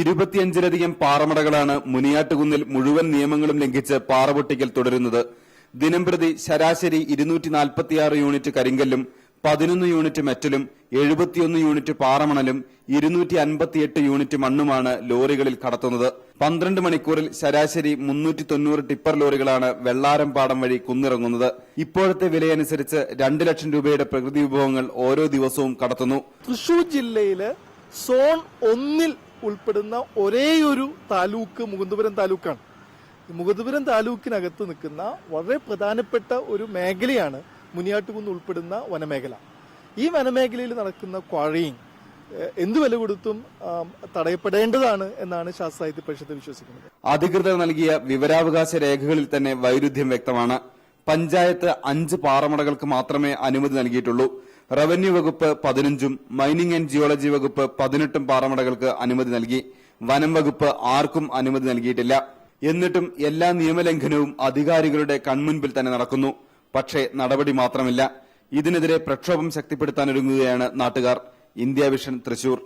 ഇരുപത്തിയഞ്ചിലധികം പാറമടകളാണ് മുനിയാട്ടുകുന്നിൽ മുഴുവൻ നിയമങ്ങളും ലംഘിച്ച് പാറപൊട്ടിക്കൽ തുടരുന്നത്. ദിനംപ്രതി ശരാശരി ഇരുന്നൂറ്റി നാൽപ്പത്തിയാറ് യൂണിറ്റ് കരിങ്കല്ലും പതിനൊന്ന് യൂണിറ്റ് മെറ്റലും എഴുപത്തിയൊന്ന് യൂണിറ്റ് പാറമണലും ഇരുന്നൂറ്റി അൻപത്തിയെട്ട് യൂണിറ്റ് മണ്ണുമാണ് ലോറികളിൽ കടത്തുന്നത്. പന്ത്രണ്ട് മണിക്കൂറിൽ ശരാശരി മുന്നൂറ്റി തൊണ്ണൂറ് ടിപ്പർ ലോറികളാണ് വെള്ളാരം പാടം വഴി കുന്നിറങ്ങുന്നത്. ഇപ്പോഴത്തെ വിലയനുസരിച്ച് രണ്ട് ലക്ഷം രൂപയുടെ പ്രകൃതി വിഭവങ്ങൾ ഓരോ ദിവസവും കടത്തുന്നു. തൃശൂർ ജില്ലയിൽ സോൺ ഒന്നിൽ ഉൾപ്പെടുന്ന ഒരേയൊരു താലൂക്ക് മുകുന്ദപുരം താലൂക്കാണ്. മുകുന്ദപുരം താലൂക്കിനകത്ത് നിൽക്കുന്ന വളരെ പ്രധാനപ്പെട്ട ഒരു മേഖലയാണ് മുനിയാട്ടുകുന്ന് ഉൾപ്പെടുന്ന വനമേഖല. ഈ വനമേഖലയിൽ നടക്കുന്ന ക്വാറിയിങ് ഏഹ്, എന്ത് വില കൊടുത്തും തടയപ്പെടേണ്ടതാണ് എന്നാണ് ശാസ്ത്ര സാഹിത്യ പരിഷത്ത് വിശ്വസിക്കുന്നത്. അധികൃതർ നൽകിയ വിവരാവകാശ രേഖകളിൽ തന്നെ വൈരുദ്ധ്യം വ്യക്തമാണ്. പഞ്ചായത്ത് അഞ്ച് പാറമടകൾക്ക് മാത്രമേ അനുമതി നൽകിയിട്ടുള്ളൂ. റവന്യൂ വകുപ്പ് പതിനഞ്ചും മൈനിംഗ് ആൻഡ് ജിയോളജി വകുപ്പ് പതിനെട്ടും പാറമടകൾക്ക് അനുമതി നൽകി. വനം വകുപ്പ് ആർക്കും അനുമതി നൽകിയിട്ടില്ല. എന്നിട്ടും എല്ലാ നിയമലംഘനവും അധികാരികളുടെ കൺമുൻപിൽ തന്നെ നടക്കുന്നു. പക്ഷേ നടപടി മാത്രമില്ല. ഇതിനെതിരെ പ്രക്ഷോഭം ശക്തിപ്പെടുത്താനൊരുങ്ങുകയാണ് നാട്ടുകാർ. India vision Thrissur.